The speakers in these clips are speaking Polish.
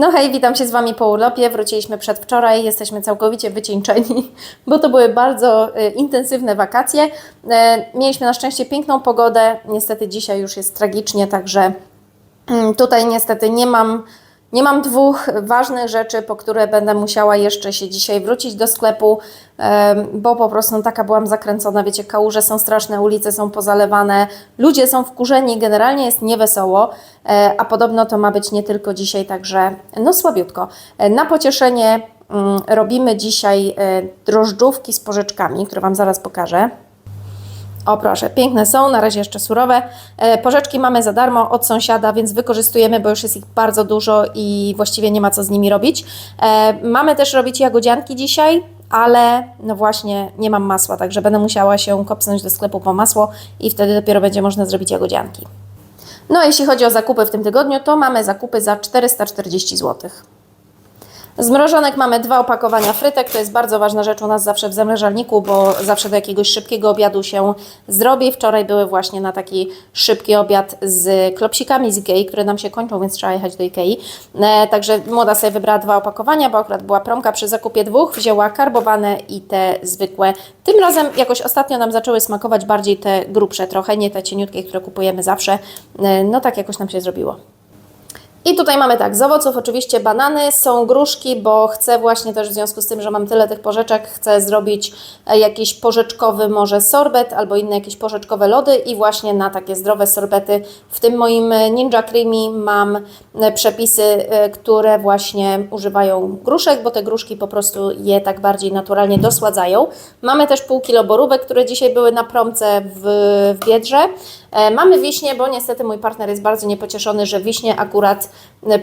No hej, witam się z Wami po urlopie. Wróciliśmy przedwczoraj, jesteśmy całkowicie wycieńczeni, bo to były bardzo y, intensywne wakacje. E, mieliśmy na szczęście piękną pogodę, niestety dzisiaj już jest tragicznie, także mm, tutaj niestety nie mam, nie mam dwóch ważnych rzeczy, po które będę musiała jeszcze się dzisiaj wrócić do sklepu, bo po prostu taka byłam zakręcona. Wiecie, kałuże są straszne, ulice są pozalewane, ludzie są wkurzeni, generalnie jest niewesoło, e, a podobno to ma być nie tylko dzisiaj, także no słabiutko. E, Na pocieszenie mm, robimy dzisiaj e, drożdżówki z porzeczkami, które Wam zaraz pokażę. O proszę, piękne są, na razie jeszcze surowe. E, Porzeczki mamy za darmo od sąsiada, więc wykorzystujemy, bo już jest ich bardzo dużo i właściwie nie ma co z nimi robić. E, Mamy też robić jagodzianki dzisiaj, ale no właśnie nie mam masła, także będę musiała się kopnąć do sklepu po masło i wtedy dopiero będzie można zrobić jagodzianki. No a jeśli chodzi o zakupy w tym tygodniu, to mamy zakupy za 440 zł. Z mrożonek mamy dwa opakowania frytek. To jest bardzo ważna rzecz u nas zawsze w zamrażalniku, bo zawsze do jakiegoś szybkiego obiadu się zrobi. Wczoraj były właśnie na taki szybki obiad z klopsikami z Ikei, które nam się kończą, więc trzeba jechać do Ikei. E, także młoda sobie wybrała dwa opakowania, bo akurat była promka przy zakupie dwóch. Wzięła karbowane i te zwykłe. Tym razem jakoś ostatnio nam zaczęły smakować bardziej te grubsze trochę, nie te cieniutkie, które kupujemy zawsze. E, no tak jakoś nam się zrobiło. I tutaj mamy tak, z owoców oczywiście banany, są gruszki, bo chcę właśnie też w związku z tym, że mam tyle tych porzeczek, chcę zrobić e, jakiś porzeczkowy może sorbet albo inne jakieś porzeczkowe lody i właśnie na takie zdrowe sorbety w tym moim e, Ninja Creamy mam e, przepisy, które właśnie używają gruszek, bo te gruszki po prostu je tak bardziej naturalnie dosładzają. Mamy też pół kilo borówek, które dzisiaj były na promce w Biedrze. E, Mamy wiśnie, bo niestety mój partner jest bardzo niepocieszony, że wiśnie akurat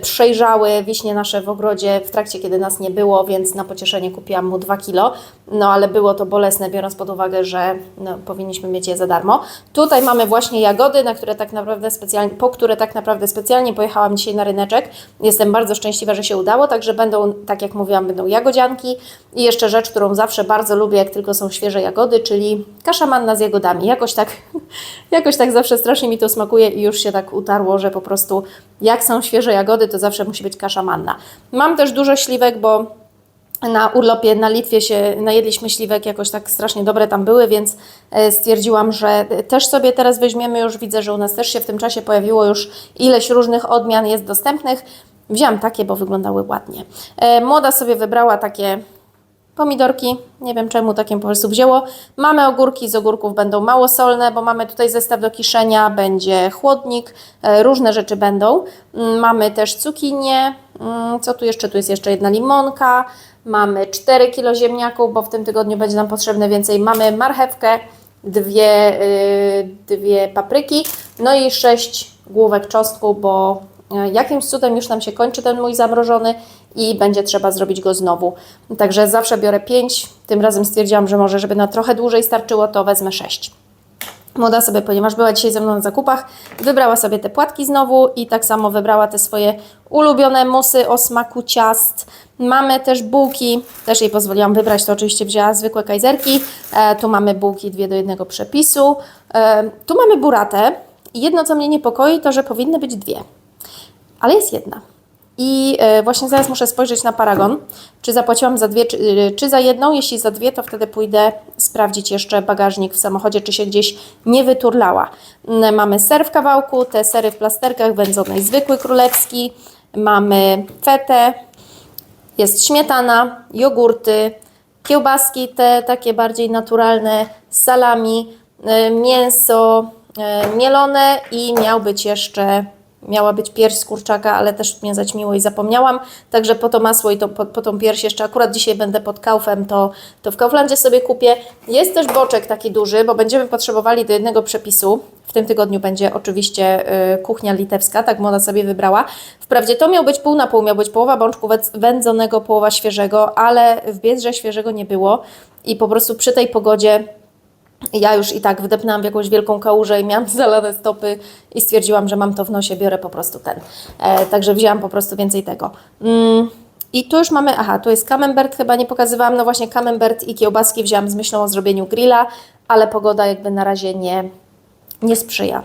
przejrzały wiśnie nasze w ogrodzie w trakcie, kiedy nas nie było, więc na pocieszenie kupiłam mu 2 kilo. No ale było to bolesne, biorąc pod uwagę, że no, powinniśmy mieć je za darmo. Tutaj mamy właśnie jagody, na które tak naprawdę specjalnie, po które tak naprawdę specjalnie pojechałam dzisiaj na ryneczek. Jestem bardzo szczęśliwa, że się udało, także będą, tak jak mówiłam, będą jagodzianki i jeszcze rzecz, którą zawsze bardzo lubię, jak tylko są świeże jagody, czyli kasza manna z jagodami. Jakoś tak, jakoś tak zawsze strasznie mi to smakuje i już się tak utarło, że po prostu jak są świeże jagody, to zawsze musi być kasza manna. Mam też dużo śliwek, bo na urlopie na Litwie się najedliśmy śliwek, jakoś tak strasznie dobre tam były, więc e, stwierdziłam, że też sobie teraz weźmiemy. Już widzę, że u nas też się w tym czasie pojawiło już ileś różnych odmian jest dostępnych. Wziąłam takie, bo wyglądały ładnie. E, Młoda sobie wybrała takie pomidorki. Nie wiem czemu takie po prostu wzięło. Mamy ogórki, z ogórków będą małosolne, bo mamy tutaj zestaw do kiszenia, będzie chłodnik, e, różne rzeczy będą. Mm, Mamy też cukinię, mm, co tu jeszcze? Tu jest jeszcze jedna limonka, mamy 4 kg ziemniaków, bo w tym tygodniu będzie nam potrzebne więcej. Mamy marchewkę, dwie, y, dwie papryki, no i 6 główek czosnku, bo jakimś cudem już nam się kończy ten mój zamrożony i będzie trzeba zrobić go znowu. Także zawsze biorę 5, tym razem stwierdziłam, że może, żeby na trochę dłużej starczyło, to wezmę 6. Młoda sobie, ponieważ była dzisiaj ze mną na zakupach, wybrała sobie te płatki znowu i tak samo wybrała te swoje ulubione musy o smaku ciast. Mamy też bułki, też jej pozwoliłam wybrać, to oczywiście wzięła zwykłe kajzerki. E, tu mamy bułki dwie do jednego przepisu. E, tu mamy buratę jedno, co mnie niepokoi, to, że powinny być dwie, ale jest jedna. I e, właśnie zaraz muszę spojrzeć na paragon, czy zapłaciłam za dwie, czy, e, czy za jedną. Jeśli za dwie, to wtedy pójdę sprawdzić jeszcze bagażnik w samochodzie, czy się gdzieś nie wyturlała. Mamy ser w kawałku, te sery w plasterkach, wędzonej zwykły królewski. Mamy fetę, jest śmietana, jogurty, kiełbaski te takie bardziej naturalne, salami, e, mięso mielone i miał być jeszcze, miała być pierś z kurczaka, ale też mnie zaćmiło i zapomniałam, także po to masło i to, po, po tą pierś jeszcze akurat dzisiaj będę pod Kaufem, to, to w Kauflandzie sobie kupię. Jest też boczek taki duży, bo będziemy potrzebowali do jednego przepisu. W tym tygodniu będzie oczywiście y, kuchnia litewska, tak moda sobie wybrała. Wprawdzie to miał być pół na pół, miał być połowa bączku wędz- wędzonego, połowa świeżego, ale w Biedrze świeżego nie było i po prostu przy tej pogodzie ja już i tak wdepnęłam w jakąś wielką kałużę i miałam zalane stopy i stwierdziłam, że mam to w nosie, biorę po prostu ten. E, także wzięłam po prostu więcej tego. Mm. I tu już mamy, aha, tu jest camembert, chyba nie pokazywałam, no właśnie camembert i kiełbaski wzięłam z myślą o zrobieniu grilla, ale pogoda jakby na razie nie, nie sprzyja.